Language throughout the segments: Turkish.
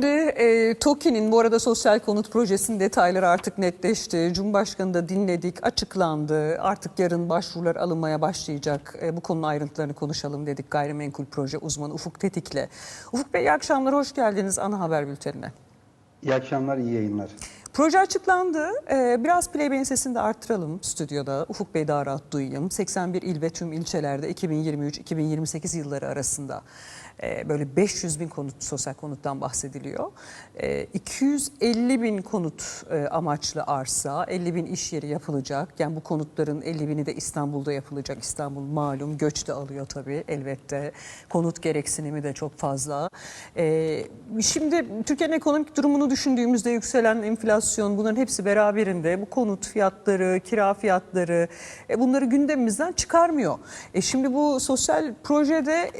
Şimdi e, TOKİ'nin bu arada sosyal konut projesinin detayları artık netleşti. Cumhurbaşkanı da dinledik, açıklandı. Artık yarın başvurular alınmaya başlayacak. E, bu konunun ayrıntılarını konuşalım dedik gayrimenkul proje uzmanı Ufuk Tetik'le. Ufuk Bey iyi akşamlar, hoş geldiniz ana haber bültenine. İyi akşamlar, iyi yayınlar. Proje açıklandı. Ee, biraz playback'in sesini de arttıralım stüdyoda. Ufuk Bey daha rahat duyayım. 81 il ve tüm ilçelerde 2023-2028 yılları arasında e, böyle 500 bin konut, sosyal konuttan bahsediliyor. E, 250 bin konut e, amaçlı arsa, 50 bin iş yeri yapılacak. Yani bu konutların 50 bini de İstanbul'da yapılacak. İstanbul malum göç de alıyor tabii elbette. Konut gereksinimi de çok fazla. E, şimdi Türkiye'nin ekonomik durumunu düşündüğümüzde yükselen enflasyon bunların hepsi beraberinde bu konut fiyatları, kira fiyatları e, bunları gündemimizden çıkarmıyor. E, şimdi bu sosyal projede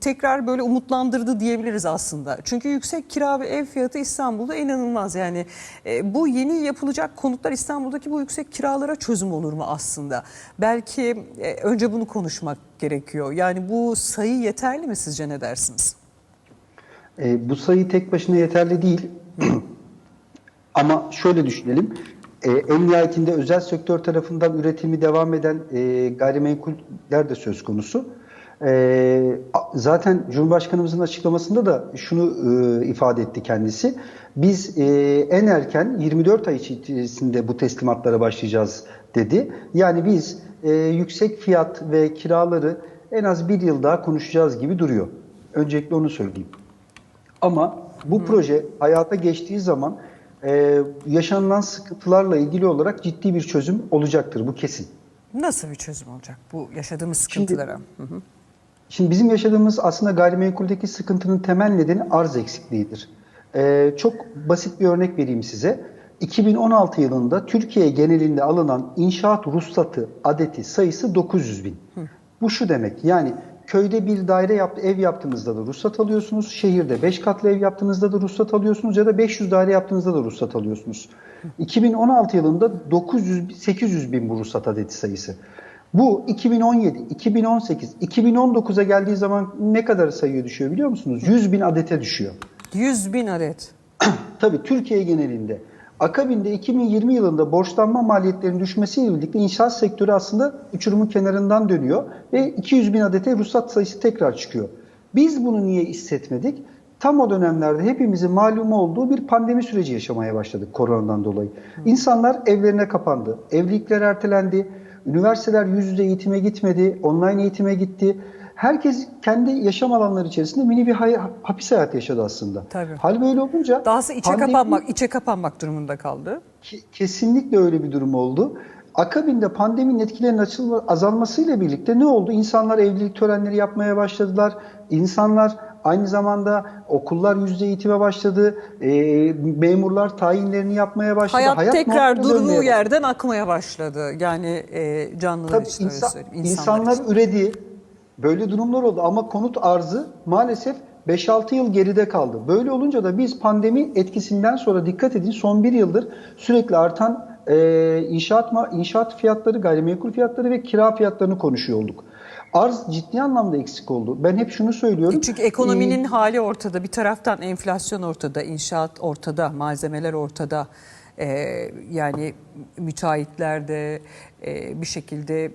tekrar böyle umutlandırdı diyebiliriz aslında. Çünkü yüksek kira ve ev fiyatı İstanbul'da inanılmaz. Yani e, bu yeni yapılacak konutlar İstanbul'daki bu yüksek kiralara çözüm olur mu aslında? Belki e, önce bunu konuşmak gerekiyor. Yani bu sayı yeterli mi sizce ne dersiniz? E, bu sayı tek başına yeterli değil. Ama şöyle düşünelim. E, en nihayetinde özel sektör tarafından üretimi devam eden e, gayrimenkuller de söz konusu. E, zaten Cumhurbaşkanımızın açıklamasında da şunu e, ifade etti kendisi. Biz e, en erken 24 ay içerisinde bu teslimatlara başlayacağız dedi. Yani biz e, yüksek fiyat ve kiraları en az bir yıl daha konuşacağız gibi duruyor. Öncelikle onu söyleyeyim. Ama bu Hı. proje hayata geçtiği zaman e, yaşanılan sıkıntılarla ilgili olarak ciddi bir çözüm olacaktır. Bu kesin. Nasıl bir çözüm olacak bu yaşadığımız sıkıntılara? Şimdi, hı hı. Şimdi bizim yaşadığımız aslında gayrimenkuldeki sıkıntının temel nedeni arz eksikliğidir. E, çok basit bir örnek vereyim size. 2016 yılında Türkiye genelinde alınan inşaat ruhsatı adeti sayısı 900 bin. Hı. Bu şu demek yani köyde bir daire yap, ev yaptığınızda da ruhsat alıyorsunuz. Şehirde 5 katlı ev yaptığınızda da ruhsat alıyorsunuz ya da 500 daire yaptığınızda da ruhsat alıyorsunuz. 2016 yılında 900 800 bin bu ruhsat adeti sayısı. Bu 2017, 2018, 2019'a geldiği zaman ne kadar sayıya düşüyor biliyor musunuz? 100 bin adete düşüyor. 100 bin adet. Tabii Türkiye genelinde. Akabinde 2020 yılında borçlanma maliyetlerinin düşmesiyle birlikte inşaat sektörü aslında uçurumun kenarından dönüyor ve 200 bin adete ruhsat sayısı tekrar çıkıyor. Biz bunu niye hissetmedik? Tam o dönemlerde hepimizin malumu olduğu bir pandemi süreci yaşamaya başladık koronadan dolayı. İnsanlar evlerine kapandı, evlilikler ertelendi, üniversiteler yüz yüze eğitime gitmedi, online eğitime gitti herkes kendi yaşam alanları içerisinde mini bir hay hapis hayatı yaşadı aslında. Tabii. Hal böyle olunca dahası içe pandemi, kapanmak, içe kapanmak durumunda kaldı. Ki, kesinlikle öyle bir durum oldu. Akabinde pandeminin etkilerinin açılma, azalmasıyla birlikte ne oldu? İnsanlar evlilik törenleri yapmaya başladılar. İnsanlar aynı zamanda okullar yüzde eğitime başladı. E, memurlar tayinlerini yapmaya başladı. Hayat, Hayat tekrar durduğu yerden akmaya başladı. Yani e, canlılar Tabii için insan. İnsanlar, insanlar için. üredi. Böyle durumlar oldu ama konut arzı maalesef 5-6 yıl geride kaldı. Böyle olunca da biz pandemi etkisinden sonra dikkat edin son bir yıldır sürekli artan e, inşaat inşaat fiyatları, gayrimenkul fiyatları ve kira fiyatlarını konuşuyor olduk. Arz ciddi anlamda eksik oldu. Ben hep şunu söylüyorum. Çünkü ekonominin ee, hali ortada. Bir taraftan enflasyon ortada, inşaat ortada, malzemeler ortada. Ee, yani müteahhitler de e, bir şekilde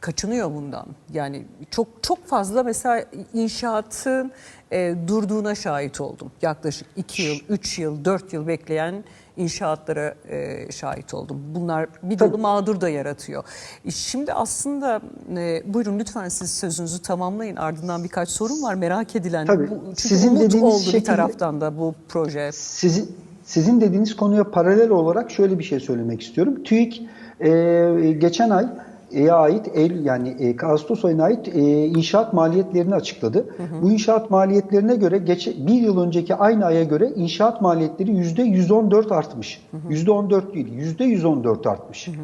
kaçınıyor bundan. Yani çok çok fazla mesela inşaatın e, durduğuna şahit oldum. Yaklaşık 2 yıl, 3 yıl, 4 yıl bekleyen inşaatlara e, şahit oldum. Bunlar bir dolu mağdur da yaratıyor. E, şimdi aslında e, buyurun lütfen siz sözünüzü tamamlayın. Ardından birkaç sorun var merak edilen. Tabii. Bu, çünkü Sizin umut oldu şekilde, bir taraftan da bu proje. Sizin, sizin dediğiniz konuya paralel olarak şöyle bir şey söylemek istiyorum. TÜİK e, geçen ay e ait Eylül yani e, Ağustos ayına ait e, inşaat maliyetlerini açıkladı. Hı hı. Bu inşaat maliyetlerine göre geç, bir yıl önceki aynı aya göre inşaat maliyetleri yüzde 114 artmış. Yüzde 14 değil, yüzde 114 artmış. Hı hı.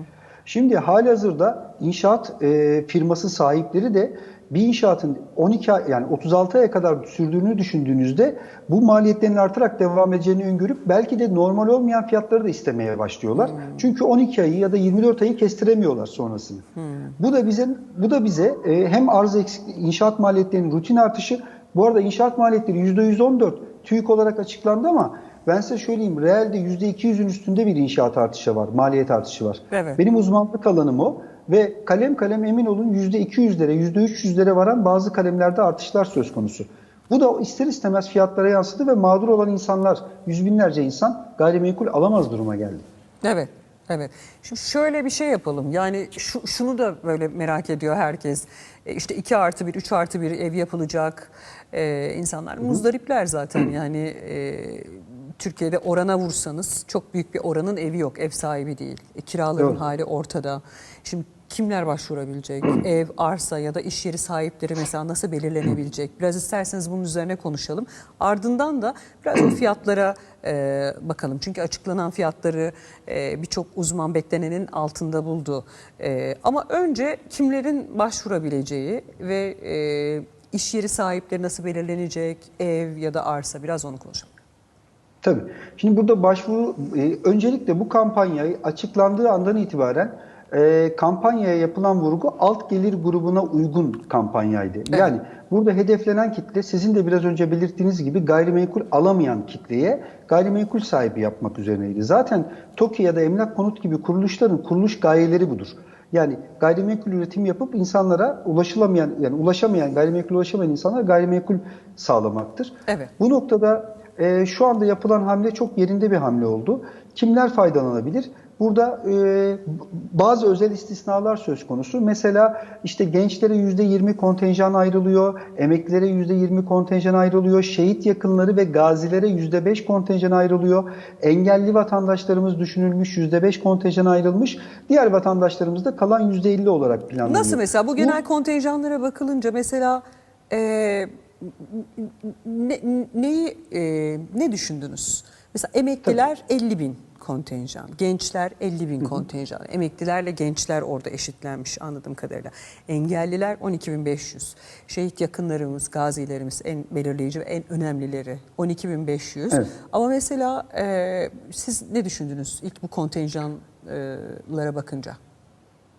Şimdi halihazırda inşaat e, firması sahipleri de bir inşaatın 12 ay, yani 36 aya kadar sürdüğünü düşündüğünüzde bu maliyetlerin artarak devam edeceğini öngörüp belki de normal olmayan fiyatları da istemeye başlıyorlar. Hmm. Çünkü 12 ayı ya da 24 ayı kestiremiyorlar sonrasını. Hmm. Bu da bize bu da bize e, hem arz eksik inşaat maliyetlerinin rutin artışı bu arada inşaat maliyetleri %114 TÜİK olarak açıklandı ama ben size söyleyeyim realde %200'ün üstünde bir inşaat artışı var, maliyet artışı var. Evet. Benim uzmanlık alanım o ve kalem kalem emin olun %200'lere, %300'lere varan bazı kalemlerde artışlar söz konusu. Bu da ister istemez fiyatlara yansıdı ve mağdur olan insanlar, yüz binlerce insan gayrimenkul alamaz duruma geldi. Evet. Evet. Şimdi şöyle bir şey yapalım. Yani şu, şunu da böyle merak ediyor herkes. E, işte 2 artı 1, 3 artı 1 ev yapılacak. E, insanlar muzdaripler zaten. Yani e, Türkiye'de orana vursanız çok büyük bir oranın evi yok. Ev sahibi değil. E, kiraların Doğru. hali ortada. Şimdi kimler başvurabilecek? Ev, arsa ya da iş yeri sahipleri mesela nasıl belirlenebilecek? Biraz isterseniz bunun üzerine konuşalım. Ardından da biraz o fiyatlara e, bakalım. Çünkü açıklanan fiyatları e, birçok uzman beklenenin altında buldu. E, ama önce kimlerin başvurabileceği ve e, iş yeri sahipleri nasıl belirlenecek? Ev ya da arsa biraz onu konuşalım. Tabii. Şimdi burada başvuru, e, öncelikle bu kampanyayı açıklandığı andan itibaren e, kampanyaya yapılan vurgu alt gelir grubuna uygun kampanyaydı. Yani burada hedeflenen kitle sizin de biraz önce belirttiğiniz gibi gayrimenkul alamayan kitleye gayrimenkul sahibi yapmak üzerineydi. Zaten TOKİ ya da Emlak Konut gibi kuruluşların kuruluş gayeleri budur. Yani gayrimenkul üretim yapıp insanlara ulaşılamayan yani ulaşamayan gayrimenkul ulaşamayan insanlara gayrimenkul sağlamaktır. Evet. Bu noktada e, şu anda yapılan hamle çok yerinde bir hamle oldu. Kimler faydalanabilir? Burada e, bazı özel istisnalar söz konusu. Mesela işte gençlere %20 kontenjan ayrılıyor, emeklilere %20 kontenjan ayrılıyor, şehit yakınları ve gazilere %5 kontenjan ayrılıyor. Engelli vatandaşlarımız düşünülmüş, %5 kontenjan ayrılmış. Diğer vatandaşlarımız da kalan %50 olarak planlanıyor. Nasıl mesela bu genel kontenjanlara bakılınca mesela e, ne, neyi e, ne düşündünüz? Mesela emekliler 50 bin kontenjan, gençler 50 bin kontenjan. Emeklilerle gençler orada eşitlenmiş anladığım kadarıyla. Engelliler 12.500. Şehit yakınlarımız, gazilerimiz en belirleyici ve en önemlileri 12.500. Evet. Ama mesela e, siz ne düşündünüz ilk bu kontenjanlara bakınca?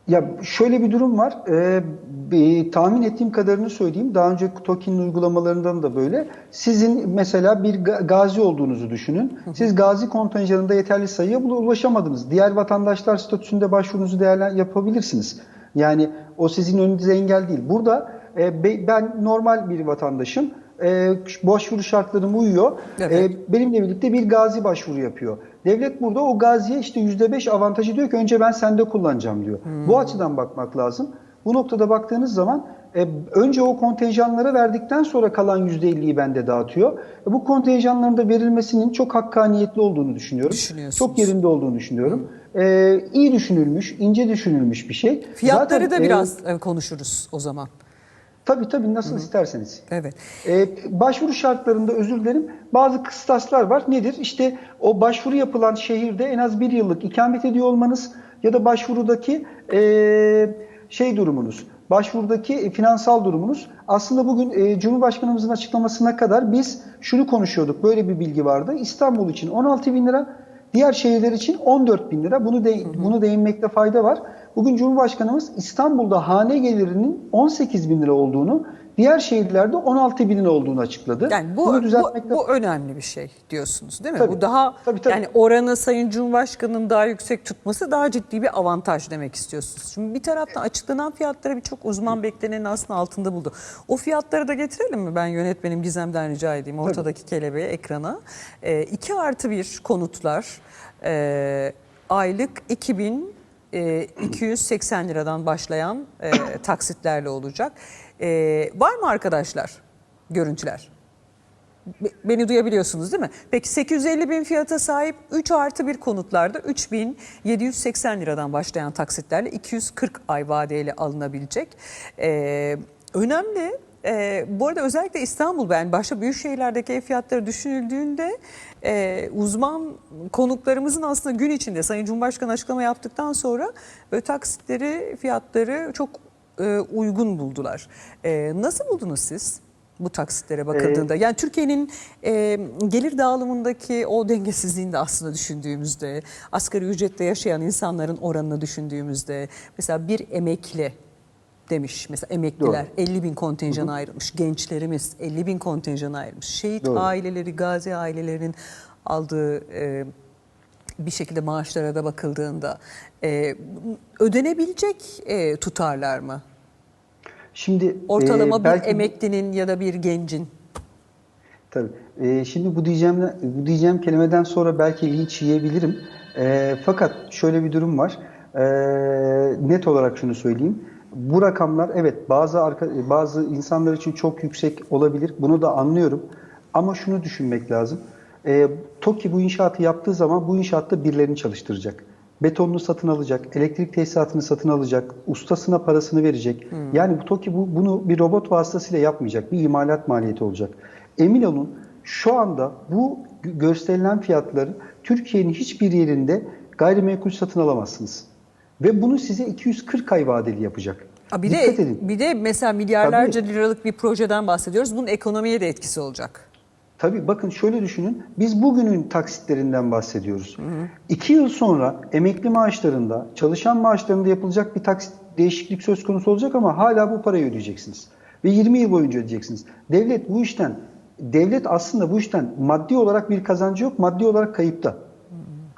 Ya şöyle bir durum var. Ee, bir, tahmin ettiğim kadarını söyleyeyim. Daha önce TOKİ'nin uygulamalarından da böyle. Sizin mesela bir ga- gazi olduğunuzu düşünün. Siz gazi kontenjanında yeterli sayıya ulaşamadınız. Diğer vatandaşlar statüsünde başvurunuzu değerlen yapabilirsiniz. Yani o sizin önünüze engel değil. Burada e, be- ben normal bir vatandaşım. E, başvuru şartlarım uyuyor. Evet. E, benimle birlikte bir gazi başvuru yapıyor. Devlet burada o gaziye işte %5 avantajı diyor ki önce ben sende kullanacağım diyor. Bu açıdan bakmak lazım. Bu noktada baktığınız zaman e, önce o kontenjanlara verdikten sonra kalan %50'yi bende dağıtıyor. E, bu kontenjanların da verilmesinin çok hakkaniyetli olduğunu düşünüyorum. Çok yerinde olduğunu düşünüyorum. E, iyi düşünülmüş, ince düşünülmüş bir şey. Fiyatları Zaten, da e, biraz e, konuşuruz o zaman. Tabii tabii nasıl isterseniz. Evet. Ee, başvuru şartlarında özür dilerim bazı kıstaslar var. Nedir? İşte o başvuru yapılan şehirde en az bir yıllık ikamet ediyor olmanız ya da başvurudaki ee, şey durumunuz, başvurudaki finansal durumunuz. Aslında bugün ee, Cumhurbaşkanımızın açıklamasına kadar biz şunu konuşuyorduk. Böyle bir bilgi vardı. İstanbul için 16 bin lira, diğer şehirler için 14 bin lira. Bunu de, bunu değinmekte fayda var. Bugün Cumhurbaşkanımız İstanbul'da hane gelirinin 18 bin lira olduğunu, diğer şehirlerde 16 bin lira olduğunu açıkladı. Yani bu, Bunu bu, düzeltmekte bu önemli bir şey diyorsunuz değil mi? Tabii. Bu daha Tabii, tabii. yani oranı Sayın Cumhurbaşkanı'nın daha yüksek tutması daha ciddi bir avantaj demek istiyorsunuz. Şimdi bir taraftan açıklanan fiyatları birçok uzman beklenenin aslında altında buldu. O fiyatları da getirelim mi? Ben yönetmenim Gizem'den rica edeyim ortadaki kelebeği ekrana. 2 artı 1 konutlar e, aylık 2000 e, 280 liradan başlayan e, taksitlerle olacak. E, var mı arkadaşlar görüntüler? Be- Beni duyabiliyorsunuz değil mi? Peki 850 bin fiyata sahip 3 artı 1 konutlarda 3780 liradan başlayan taksitlerle 240 ay vadeyle alınabilecek. Ee, önemli. Ee, bu arada özellikle İstanbul ben başka büyük şehirlerdeki ev fiyatları düşünüldüğünde e, uzman konuklarımızın aslında gün içinde Sayın Cumhurbaşkanı açıklama yaptıktan sonra böyle taksitleri fiyatları çok e, uygun buldular. E, nasıl buldunuz siz? bu taksitlere bakıldığında. Yani Türkiye'nin e, gelir dağılımındaki o dengesizliğini de aslında düşündüğümüzde, asgari ücretle yaşayan insanların oranını düşündüğümüzde, mesela bir emekli demiş. Mesela emekliler Doğru. 50 bin kontenjan ayrılmış. Gençlerimiz 50 bin kontenjan ayrılmış. Şehit Doğru. aileleri, gazi ailelerinin aldığı e, bir şekilde maaşlara da bakıldığında e, ödenebilecek e, tutarlar mı? Şimdi Ortalama e, bir belki- emeklinin ya da bir gencin. Tabii. Ee, şimdi bu diyeceğim bu diyeceğim kelimeden sonra belki linç yiyebilirim. Ee, fakat şöyle bir durum var. Ee, net olarak şunu söyleyeyim. Bu rakamlar evet bazı arka, bazı insanlar için çok yüksek olabilir. Bunu da anlıyorum. Ama şunu düşünmek lazım. Ee, TOKİ bu inşaatı yaptığı zaman bu inşaatta birilerini çalıştıracak. Betonunu satın alacak, elektrik tesisatını satın alacak, ustasına parasını verecek. Yani bu TOKİ bu, bunu bir robot vasıtasıyla yapmayacak. Bir imalat maliyeti olacak. Emin olun şu anda bu gö- gösterilen fiyatları Türkiye'nin hiçbir yerinde gayrimenkul satın alamazsınız. Ve bunu size 240 ay vadeli yapacak. Aa, Bir Dikkat de edin. bir de mesela milyarlarca liralık bir projeden bahsediyoruz. Bunun ekonomiye de etkisi olacak. Tabii bakın şöyle düşünün. Biz bugünün taksitlerinden bahsediyoruz. İki yıl sonra emekli maaşlarında, çalışan maaşlarında yapılacak bir taksit değişiklik söz konusu olacak ama hala bu parayı ödeyeceksiniz. Ve 20 yıl boyunca ödeyeceksiniz. Devlet bu işten, devlet aslında bu işten maddi olarak bir kazancı yok, maddi olarak kayıpta.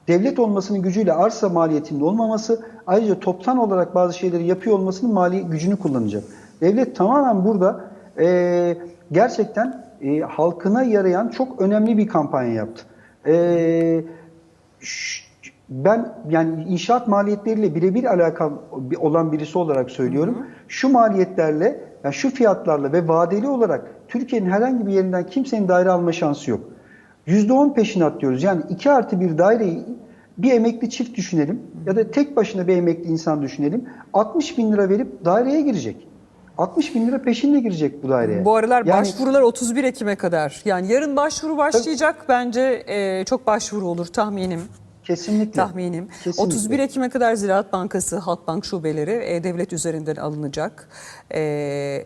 Devlet olmasının gücüyle arsa maliyetinin olmaması, ayrıca toptan olarak bazı şeyleri yapıyor olmasının mali gücünü kullanacak. Devlet tamamen burada e, gerçekten e, halkına yarayan çok önemli bir kampanya yaptı. E, ben yani inşaat maliyetleriyle birebir alakam olan birisi olarak söylüyorum. Şu maliyetlerle, yani şu fiyatlarla ve vadeli olarak Türkiye'nin herhangi bir yerinden kimsenin daire alma şansı yok. %10 peşinat diyoruz. Yani 2 artı bir daireyi bir emekli çift düşünelim ya da tek başına bir emekli insan düşünelim. 60 bin lira verip daireye girecek. 60 bin lira peşinle girecek bu daireye. Bu aralar Yani- başvurular 31 Ekim'e kadar. Yani yarın başvuru başlayacak. Bence e, çok başvuru olur tahminim. Kesinlikle. Tahminim. Kesinlikle. 31 Ekim'e kadar Ziraat Bankası, Halkbank şubeleri e, devlet üzerinden alınacak. E,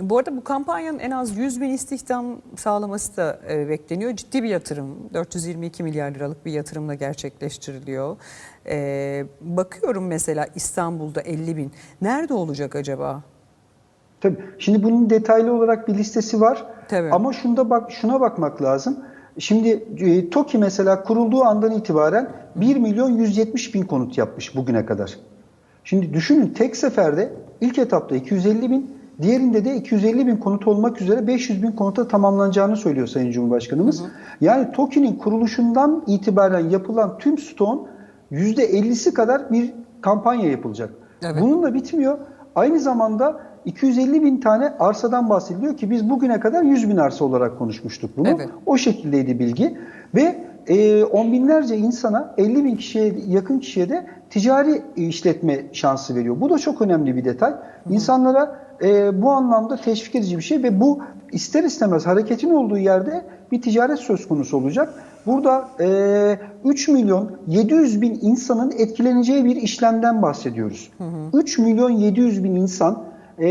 bu arada bu kampanyanın en az 100 bin istihdam sağlaması da e, bekleniyor. Ciddi bir yatırım. 422 milyar liralık bir yatırımla gerçekleştiriliyor. E, bakıyorum mesela İstanbul'da 50 bin. Nerede olacak acaba? Tabii. Şimdi bunun detaylı olarak bir listesi var. Tabii. Ama şunda bak şuna bakmak lazım. Şimdi e, TOKİ mesela kurulduğu andan itibaren 1 milyon 170 bin konut yapmış bugüne kadar. Şimdi düşünün tek seferde ilk etapta 250 bin, diğerinde de 250 bin konut olmak üzere 500 bin konuta tamamlanacağını söylüyor Sayın Cumhurbaşkanımız. Yani TOKİ'nin kuruluşundan itibaren yapılan tüm stoğun %50'si kadar bir kampanya yapılacak. Evet. Bununla bitmiyor. Aynı zamanda 250 bin tane arsadan bahsediliyor ki biz bugüne kadar 100 bin arsa olarak konuşmuştuk bunu. Evet. O şekildeydi bilgi ve e, on binlerce insana 50 bin kişiye yakın kişiye de ticari işletme şansı veriyor. Bu da çok önemli bir detay. İnsanlara e, bu anlamda teşvik edici bir şey ve bu ister istemez hareketin olduğu yerde bir ticaret söz konusu olacak. Burada e, 3 milyon 700 bin insanın etkileneceği bir işlemden bahsediyoruz. 3 milyon 700 bin insan e,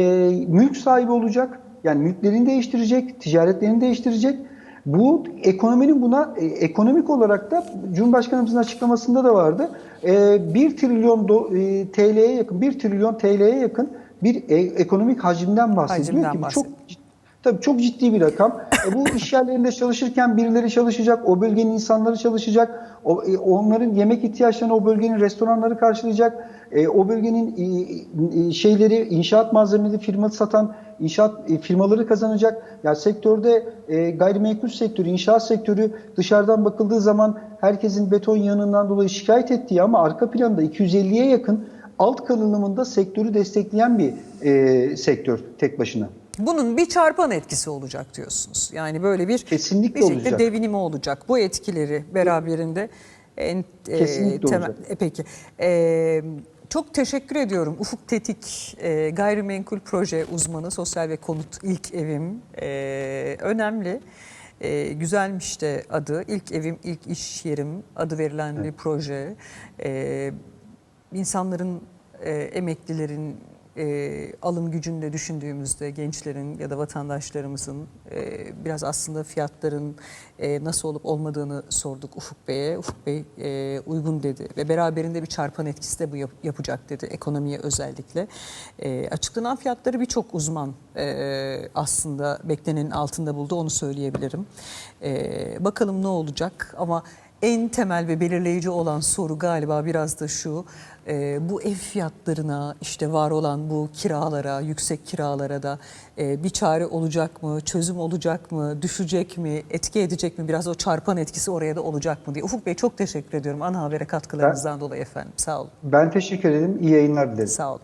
mülk sahibi olacak. Yani mülklerini değiştirecek, ticaretlerini değiştirecek. Bu ekonominin buna e, ekonomik olarak da Cumhurbaşkanımızın açıklamasında da vardı. E, 1 trilyon do- e, TL'ye yakın, 1 trilyon TL'ye yakın bir e, ekonomik hacimden bahsediliyor Hacimden ki bahsediyor. çok Tabii çok ciddi bir rakam. E, bu iş yerlerinde çalışırken birileri çalışacak, o bölgenin insanları çalışacak, o, e, onların yemek ihtiyaçlarını o bölgenin restoranları karşılayacak, e, o bölgenin e, e, şeyleri inşaat malzemeleri firma satan inşaat e, firmaları kazanacak. Ya sektörde e, gayrimenkul sektörü, inşaat sektörü dışarıdan bakıldığı zaman herkesin beton yığınından dolayı şikayet ettiği ama arka planda 250'ye yakın alt kalınımında sektörü destekleyen bir e, sektör tek başına. Bunun bir çarpan etkisi olacak diyorsunuz. Yani böyle bir Kesinlikle bir şekilde olacak. devinimi olacak. Bu etkileri beraberinde en, e, Kesinlikle olacak. e, peki. E, çok teşekkür ediyorum. Ufuk Tetik e, gayrimenkul proje uzmanı, sosyal ve konut ilk evim. E, önemli. E, güzelmiş de adı. İlk evim, ilk iş yerim adı verilen bir proje. E, insanların, e, emeklilerin e, alım gücünü de düşündüğümüzde gençlerin ya da vatandaşlarımızın e, biraz aslında fiyatların e, nasıl olup olmadığını sorduk Ufuk Bey'e. Ufuk Bey e, uygun dedi ve beraberinde bir çarpan etkisi de bu yap- yapacak dedi ekonomiye özellikle. E, açıklanan fiyatları birçok uzman e, aslında beklenenin altında buldu onu söyleyebilirim. E, bakalım ne olacak ama en temel ve belirleyici olan soru galiba biraz da şu. e, bu ev fiyatlarına işte var olan bu kiralara, yüksek kiralara da e, bir çare olacak mı, çözüm olacak mı, düşecek mi, etki edecek mi? Biraz o çarpan etkisi oraya da olacak mı diye. Ufuk Bey çok teşekkür ediyorum ana habere katkılarınızdan dolayı efendim. Sağ olun. Ben teşekkür ederim. İyi yayınlar dilerim. Sağ olun.